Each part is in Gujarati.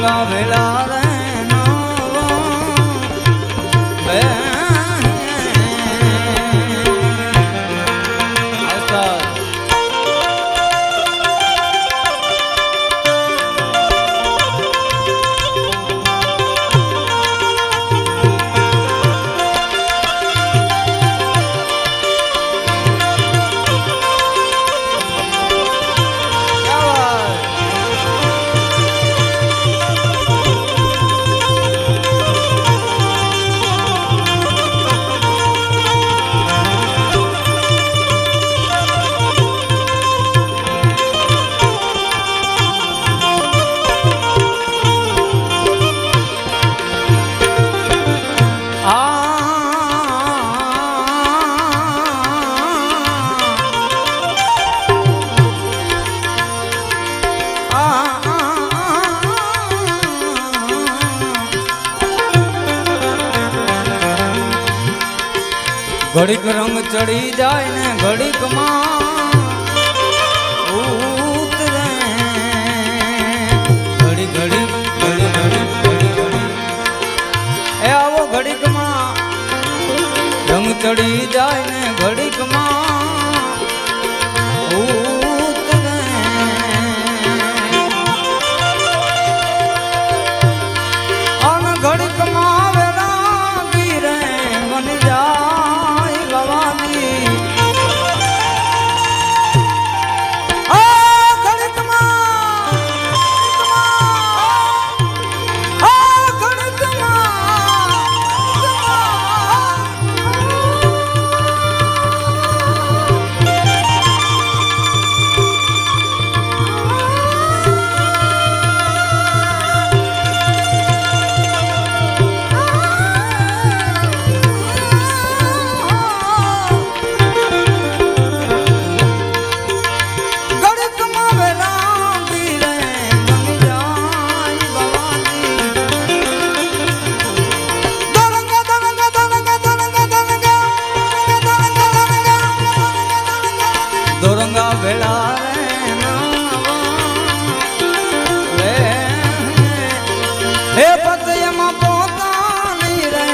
દોરંગા વેલા ઘડીક રંગ ચડી જાય ને ઘડીકમાં ઘડી ઘડી એ આવો ઘડીક રંગ ચડી જાય ને ઘડીકમાં. હે પતયમાં પોતાની રે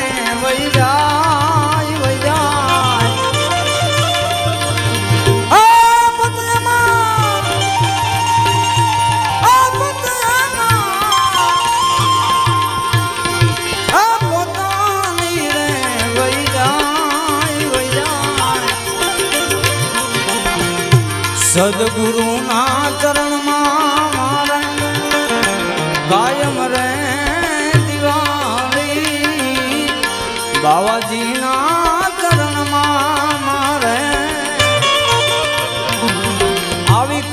વઈ જાય આ પતયમાં આ પતયમાં આ પોતાની રે વઈ જાય વઈ જાય. સદગુરુના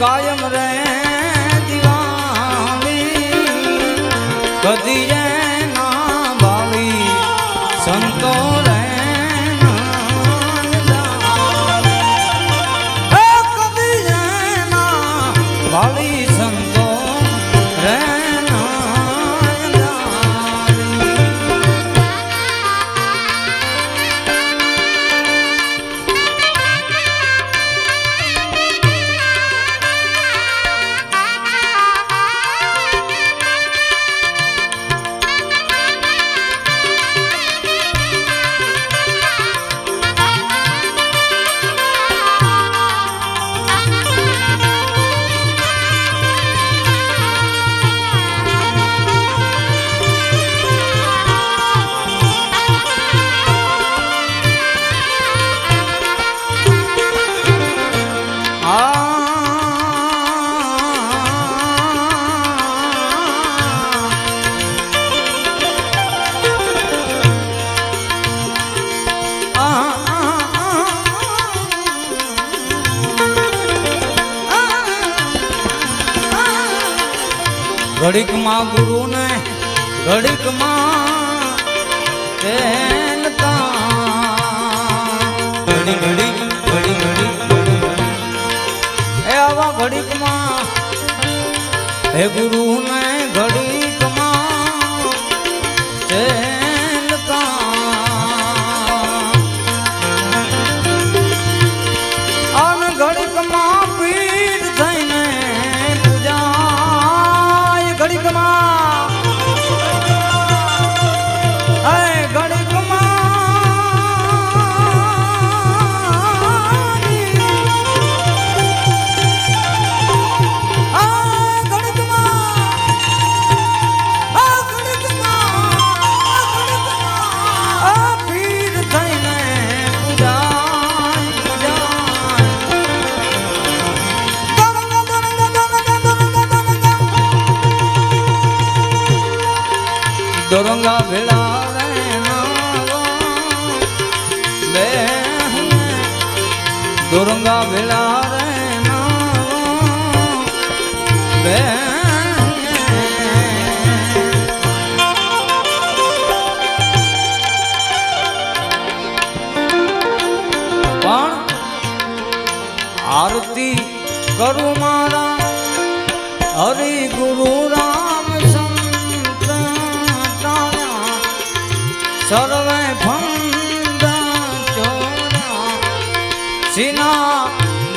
કાયમ રે દિવાળી. કદી ના ઘડીકમાં ગુરુ ને ઘડીકમાં તેલતા ઘડી ઘડી ઘડી ઘડી ઘડી ઘડી. એ આવા ઘડીકમાં હે ગુરુ ને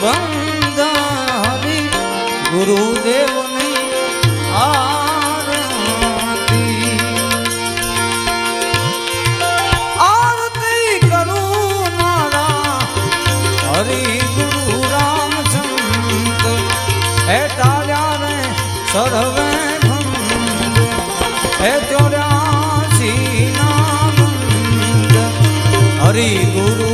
બંધ હરિ ગુરુદેવની આરતી. આરતી કરું મારા હરિ ગુરુ રામ સંત હે ચોર્યાસી ના હરિ ગુરુ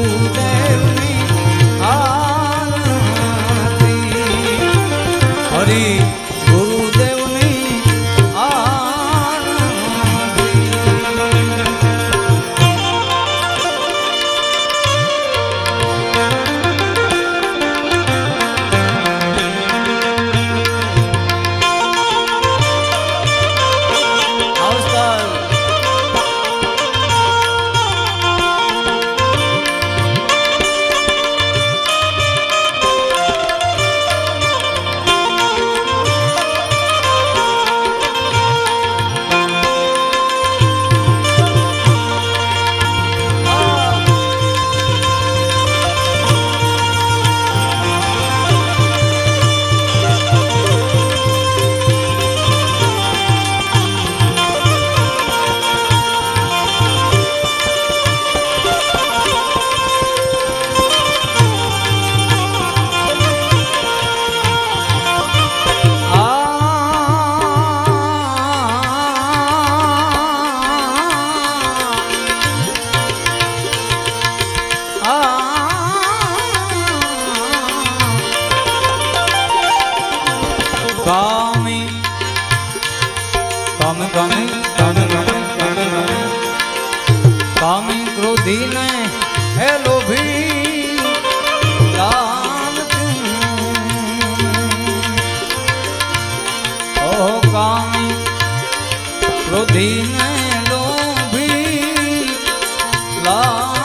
ગમે તન ગમે તન ગમે. કામી ક્રોધીને હે લોભી લાલ લોભી લાલ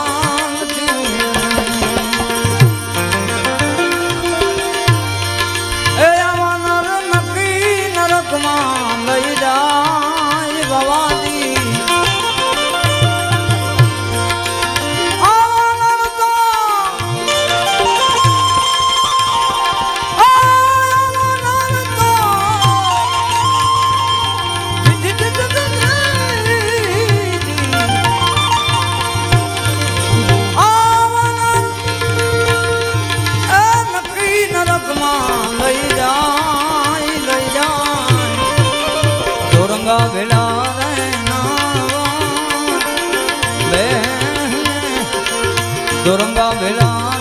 ગગડા દોરંગા ભેલા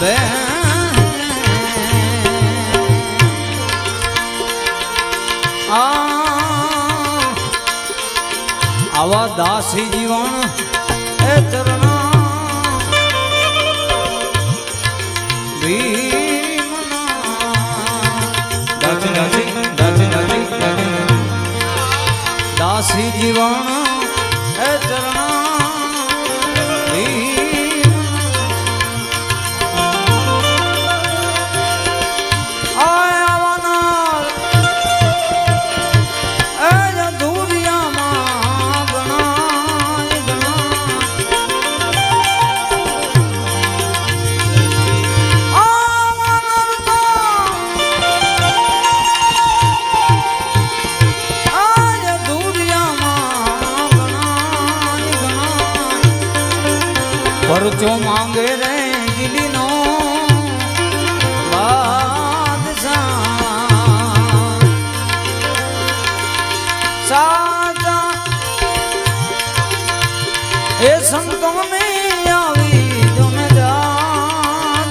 બે આવા દાસી જીવન પરચો માંગે રે દિલીનો એ સંતો ને આવી જાન જાન.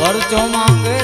પરચો માંગે